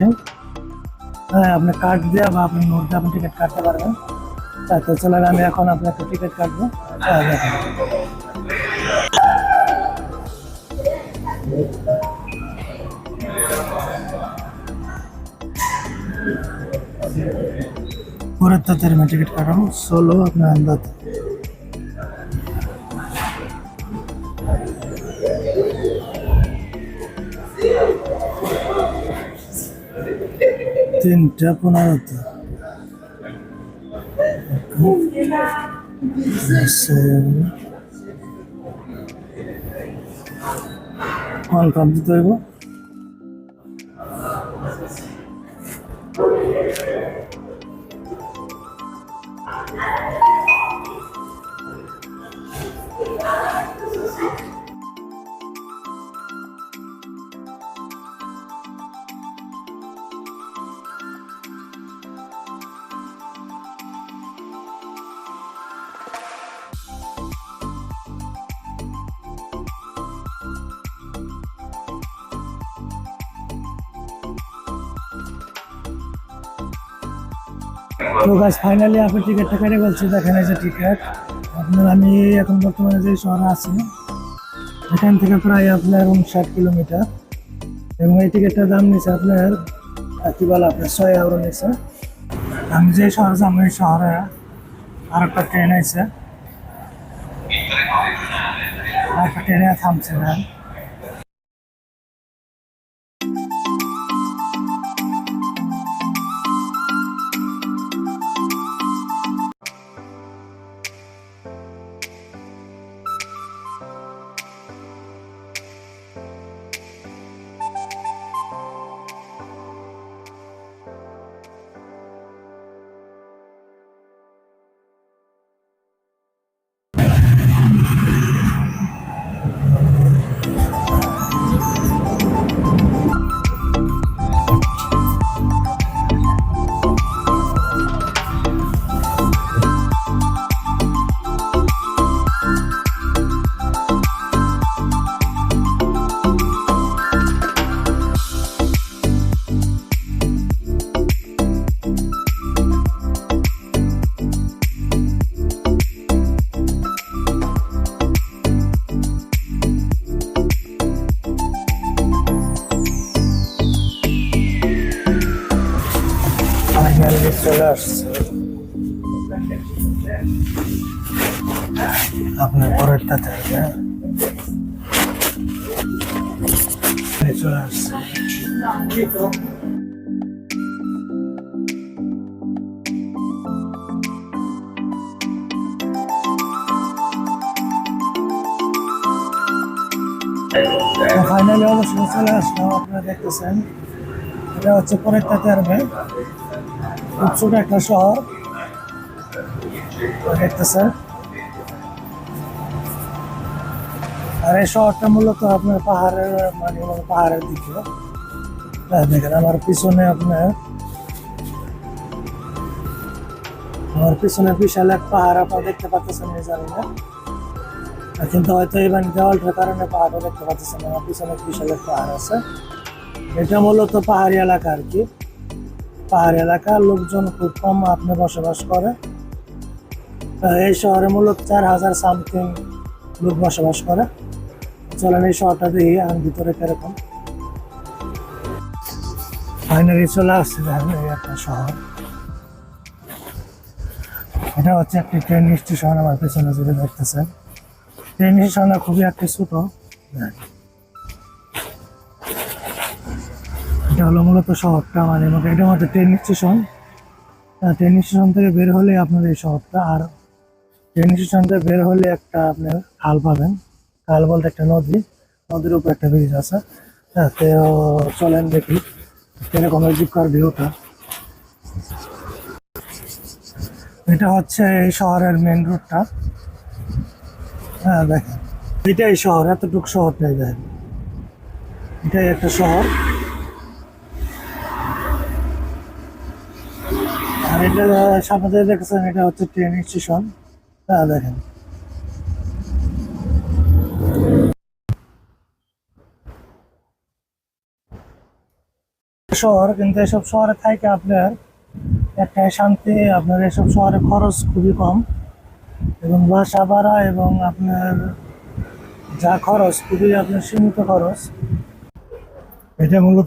হ্যাঁ আপনি কার্ড দিয়ে বা আপনি নোট দিয়ে আপনি টিকিট কাটতে পারবেন হ্যাঁ তো চলেন আমি এখন আপনাকে টিকিট কাটবো হ্যাঁ দেখেন পরের তাদের আমি টিকিট কাটাবো ষোলো আপনার আন্দাজ তিনটা পনেরোতে। কনফার্ম দিতে হইব। তো গাছ ফাইনালি আপনি টিকিটটা কেটে বলছি দেখেন এই যে টিকিট আপনার আমি এখন বর্তমানে যে শহরে আছি, এখান থেকে প্রায় আপনার উনষাট কিলোমিটার। এবং এই টিকিটটার দাম নিচ্ছে আপনার কি বলে আপনার, ছয় ইউরো নিচ্ছে আমি যে শহরে যাব, এই শহরে আর একটা ট্রেন আছে আর একটা ট্রেনে থামছে না ফাইনালি চলে আসছে আপনার পরেরটা থেকে এই চলে আসছে ফাইনালি অবশ্যই চলে আসলাম আপনারা দেখতেছেন এটা হচ্ছে পরেরটা তেরবে খুব ছোট একটা শহর। দেখতেছেন। আর এই শহরটা মূলত আপনার পাহাড়ের মানে পাহাড়ের দিকে। হ্যাঁ, দেখেন আমার পিছনে আপনার আমার পিছনে বিশাল এক পাহাড় আপনার দেখতে পাচ্ছেন এই আর কিন্তু হয়তো এই মানে দেওয়ালটার কারণে পাহাড়টা দেখতে পাচ্ছেন আমার পিছনে বিশাল এক পাহাড় আছে। এটা মূলত পাহাড়ি এলাকা আর কি। পাহাড়ি এলাকার লোকজন খুব কম আপনি বসবাস করে। এই শহরে মূলত চার হাজার সামথিং লোক বসবাস করে। চলেন এই শহরটা দেখি আমি ভিতরে কীরকম। ফাইনালি চলে আসছে একটা শহর। এটা হচ্ছে একটি ট্রেন স্টেশন আমার পেছনে যেটা দেখতেছেন। ট্রেন স্টেশনটা খুবই একটি ছোট। এটা হলো মূলত শহরটা মানে এটা আমাদের ট্রেন স্টেশন ট্রেন স্টেশন থেকে বের হলে আপনার এই শহরটা আর ট্রেন স্টেশন থেকে বের হলে একটা আপনার খাল পাবেন। খাল বলতে একটা নদী, নদীর উপর একটা ব্রিজ আছে। হ্যাঁ তো চলেন দেখি এরকম জিপকার ভিউটা এটা হচ্ছে এই শহরের মেন রোডটা হ্যাঁ দেখেন। এটাই শহর, এতটুকু শহরটাই দেখেন। এটাই একটা শহর। এটা সামনে দেখছেন এটা হচ্ছে ট্রেন স্টেশন দেখেন। শহর, কিন্তু এসব শহরে থাকে আপনার একটাই শান্তি, আপনার এসব শহরে খরচ খুবই কম। এবং বাসা ভাড়া এবং আপনার যা খরচ, খুবই আপনার সীমিত খরচ। এটা মূলত